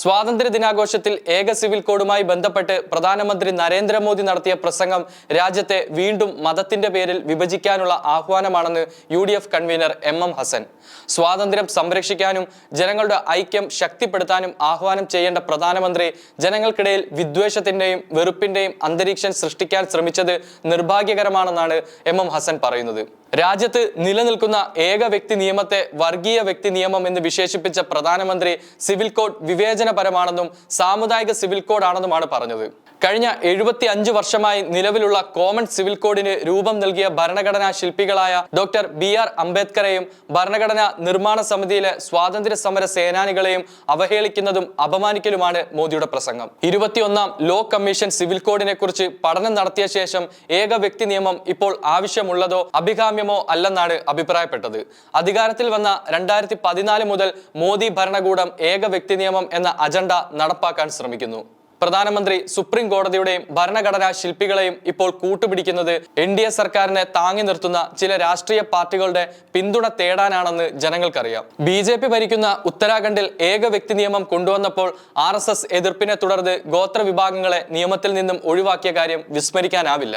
സ്വാതന്ത്ര്യ ദിനാഘോഷത്തിൽ ഏക സിവിൽ കോഡുമായി ബന്ധപ്പെട്ട് പ്രധാനമന്ത്രി നരേന്ദ്രമോദി നടത്തിയ പ്രസംഗം രാജ്യത്തെ വീണ്ടും മതത്തിന്റെ പേരിൽ വിഭജിക്കാനുള്ള ആഹ്വാനമാണെന്ന് U D F convener M M Hasan. സ്വാതന്ത്ര്യം സംരക്ഷിക്കാനും ജനങ്ങളുടെ ഐക്യം ശക്തിപ്പെടുത്താനും ആഹ്വാനം ചെയ്യേണ്ട പ്രധാനമന്ത്രി ജനങ്ങൾക്കിടയിൽ വിദ്വേഷത്തിന്റെയും വെറുപ്പിന്റെയും അന്തരീക്ഷം സൃഷ്ടിക്കാൻ ശ്രമിച്ചത് നിർഭാഗ്യകരമാണെന്നാണ് എം എം ഹസൻ പറയുന്നത്. രാജ്യത്ത് നിലനിൽക്കുന്ന ഏക വ്യക്തി നിയമത്തെ വർഗീയ വ്യക്തി നിയമം എന്ന് വിശേഷിപ്പിച്ച പ്രധാനമന്ത്രി സിവിൽ കോഡ് വിവേചനപരമാണെന്നും സാമുദായിക സിവിൽ കോഡാണെന്നുമാണ് പറഞ്ഞത്. കഴിഞ്ഞ എഴുപത്തി അഞ്ച് വർഷമായി നിലവിലുള്ള കോമൺ സിവിൽ കോഡിന് രൂപം നൽകിയ ഭരണഘടനാ ശില്പികളായ ഡോക്ടർ ബി ആർ അംബേദ്കറെയും ഭരണഘടനാ നിർമ്മാണ സമിതിയിലെ സ്വാതന്ത്ര്യ സമര സേനാനികളെയും അവഹേളിക്കുന്നതും അപമാനിക്കലുമാണ് മോദിയുടെ പ്രസംഗം. ഇരുപത്തിയൊന്നാം ലോ കമ്മീഷൻ സിവിൽ കോഡിനെ കുറിച്ച് പഠനം നടത്തിയ ശേഷം ഏക വ്യക്തി നിയമം ഇപ്പോൾ ആവശ്യമുള്ളതോ അഭികാമ്യമോ അല്ലെന്നാണ് അഭിപ്രായപ്പെട്ടത്. അധികാരത്തിൽ വന്ന രണ്ടായിരത്തി പതിനാല് മുതൽ മോദി ഭരണകൂടം ഏക വ്യക്തി നിയമം എന്ന അജണ്ട നടപ്പാക്കാൻ ശ്രമിക്കുന്നു. പ്രധാനമന്ത്രി സുപ്രീം കോടതിയുടെയും ഭരണഘടനാ ശില്പികളെയും ഇപ്പോൾ കൂട്ടുപിടിക്കുന്നത് എൻ ഡി എ സർക്കാരിനെ താങ്ങി നിർത്തുന്ന ചില രാഷ്ട്രീയ പാർട്ടികളുടെ പിന്തുണ തേടാനാണെന്ന് ജനങ്ങൾക്കറിയാം. ബി ജെ പി ഭരിക്കുന്ന ഉത്തരാഖണ്ഡിൽ ഏക വ്യക്തി നിയമം കൊണ്ടുവന്നപ്പോൾ ആർ എസ് എസ് എതിർപ്പിനെ തുടർന്ന് ഗോത്ര വിഭാഗങ്ങളെ നിയമത്തിൽ നിന്നും ഒഴിവാക്കിയ കാര്യം വിസ്മരിക്കാനാവില്ല.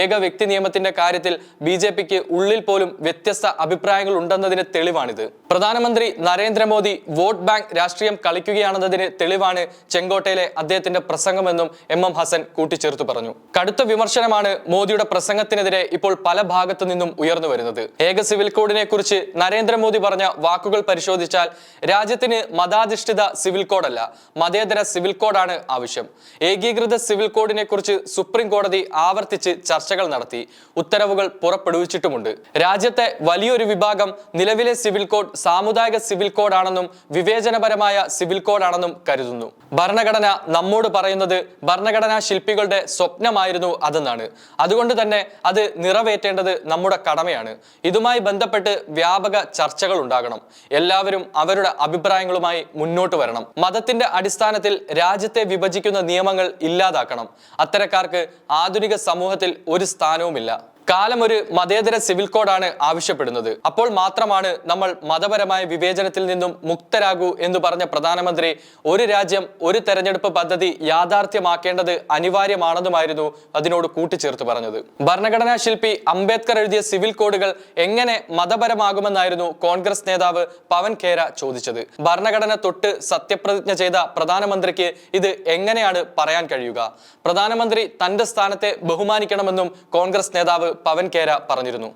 ഏക വ്യക്തി നിയമത്തിന്റെ കാര്യത്തിൽ ബി ജെ പിക്ക് ഉള്ളിൽ പോലും വ്യത്യസ്ത അഭിപ്രായങ്ങൾ ഉണ്ടെന്നതിന് തെളിവാണിത്. പ്രധാനമന്ത്രി നരേന്ദ്രമോദി വോട്ട് ബാങ്ക് രാഷ്ട്രീയം കളിക്കുകയാണെന്നതിന് തെളിവാണ് ചെങ്കോട്ടയിലെ അദ്ദേഹത്തിന്റെ പ്രസംഗമെന്നും എം എം ഹസൻ കൂട്ടിച്ചേർത്തു പറഞ്ഞു. കടുത്ത വിമർശനമാണ് മോദിയുടെ പ്രസംഗത്തിനെതിരെ ഇപ്പോൾ പല ഭാഗത്തു നിന്നും ഉയർന്നു വരുന്നത്. ഏക സിവിൽ കോഡിനെ കുറിച്ച് നരേന്ദ്രമോദി പറഞ്ഞ വാക്കുകൾ പരിശോധിച്ചാൽ രാജ്യത്തിന് മതാധിഷ്ഠിത സിവിൽ കോഡല്ല മതേതര സിവിൽ കോഡാണ് ആവശ്യം. ഏകീകൃത സിവിൽ കോഡിനെ കുറിച്ച് സുപ്രീം കോടതി ആവർത്തിച്ച് ചർച്ചകൾ നടത്തി. ഉത്തരവുകൾ പുറപ്പെടുവിച്ചിട്ടുമുണ്ട്. രാജ്യത്തെ വലിയൊരു വിഭാഗം നിലവിലെ സിവിൽ കോഡ് സാമുദായിക സിവിൽ കോഡാണെന്നും വിവേചനപരമായ സിവിൽ കോഡാണെന്നും കരുതുന്നു. ഭരണഘടന നമ്മോട് പറയുന്നത് ഭരണഘടനാ ശില്പികളുടെ സ്വപ്നമായിരുന്നു അതെന്നാണ്. അതുകൊണ്ട് തന്നെ അത് നിറവേറ്റേണ്ടത് നമ്മുടെ കടമയാണ്. ഇതുമായി ബന്ധപ്പെട്ട് വ്യാപക ചർച്ചകൾ ഉണ്ടാകണം. എല്ലാവരും അവരുടെ അഭിപ്രായങ്ങളുമായി മുന്നോട്ട് വരണം. മതത്തിന്റെ അടിസ്ഥാനത്തിൽ രാജ്യത്തെ വിഭജിക്കുന്ന നിയമങ്ങൾ ഇല്ലാതാക്കണം. അത്തരക്കാർക്ക് ആധുനിക സമൂഹത്തിൽ ഒരു സ്ഥാനവുമില്ല. കാലം ഒരു മതേതര സിവിൽ കോഡാണ് ആവശ്യപ്പെടുന്നത്. അപ്പോൾ മാത്രമാണ് നമ്മൾ മതപരമായ വിവേചനത്തിൽ നിന്നും മുക്തരാകൂ എന്ന് പറഞ്ഞ പ്രധാനമന്ത്രി ഒരു രാജ്യം ഒരു തെരഞ്ഞെടുപ്പ് പദ്ധതി യാഥാർത്ഥ്യമാക്കേണ്ടത് അനിവാര്യമാണെന്നുമായിരുന്നു അതിനോട് കൂട്ടിച്ചേർത്ത് പറഞ്ഞത്. ഭരണഘടനാ ശില്പി അംബേദ്കർ എഴുതിയ സിവിൽ കോഡുകൾ എങ്ങനെ മതപരമാകുമെന്നായിരുന്നു കോൺഗ്രസ് നേതാവ് പവൻ ഖേര ചോദിച്ചത്. ഭരണഘടന തൊട്ട് സത്യപ്രതിജ്ഞ ചെയ്ത പ്രധാനമന്ത്രിക്ക് ഇത് എങ്ങനെയാണ് പറയാൻ കഴിയുക? പ്രധാനമന്ത്രി തന്റെ സ്ഥാനത്തെ ബഹുമാനിക്കണമെന്നും കോൺഗ്രസ് നേതാവ് പവൻ കേര പറഞ്ഞിരുന്നു.